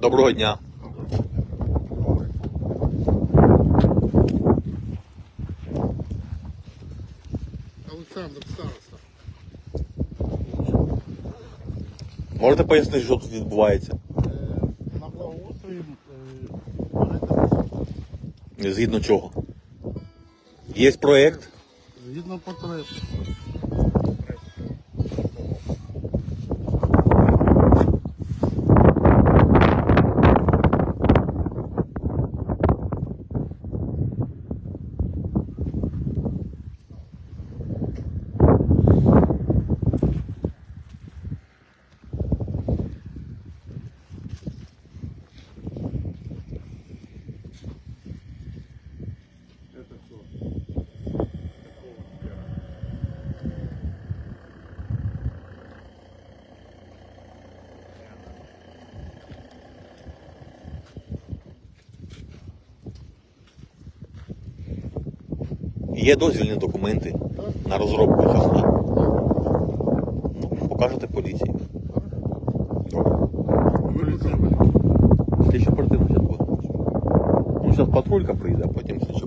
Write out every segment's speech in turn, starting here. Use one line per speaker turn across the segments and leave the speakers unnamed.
Доброго дня.
Олександр Староста.
Можете пояснити, що тут відбувається?
Е, На благоустрої е,
Згідно чого? Є проєкт.
згідно потреб.
Є дозвільні документи на розробку цього. Ну, покажете поліції. Добре. Слідчо оперативно зараз буде. Ну, зараз патрулька прийде, а потім слідчо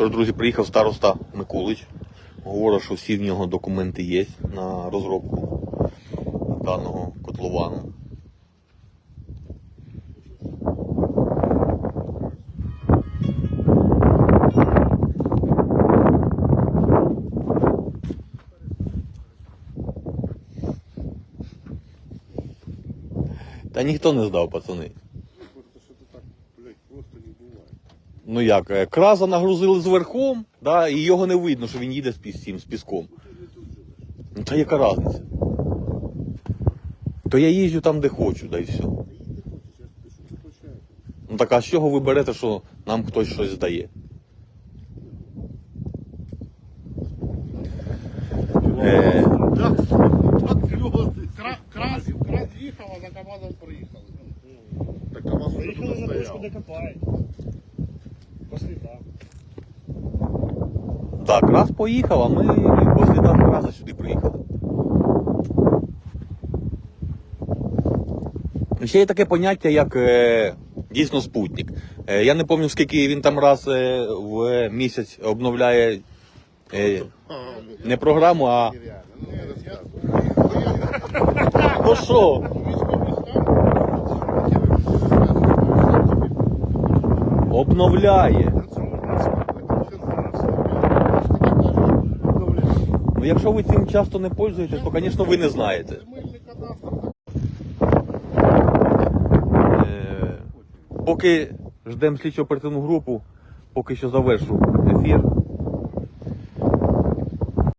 Тож, друзі, приїхав староста Микулич. Говорить, що всі в нього документи є на розробку даного котловану. Та ніхто не здав, пацани.
Просто що то так, блядь, просто не буває.
Ну як, е, краза нагрузили зверхом, да, і його не видно, що він їде з піс- цим, з піском. Ну та яка різниця? То я їжджу там, де хочу, да і все. Ну так а з чого ви берете, що нам хтось щось здає? Е.
Крас, їхав, а за КамАЗом приїхали. Так КамАЗ уже
точку,
стояв.
Де копають.
Так, раз поїхав, а ми по слідах краза сюди приїхали. Ще є таке поняття, як е, дійсно спутник. Е, я не пам'ятаю, скільки він там раз е, в місяць обновляє е, не програму, а.
Ну.
Ну що? Обновляє. Ну якщо ви цим часто не пользуєтесь, то, звісно, ви не знаєте. Е, Поки ждемо слідчо оперативну групу, поки що завершу ефір.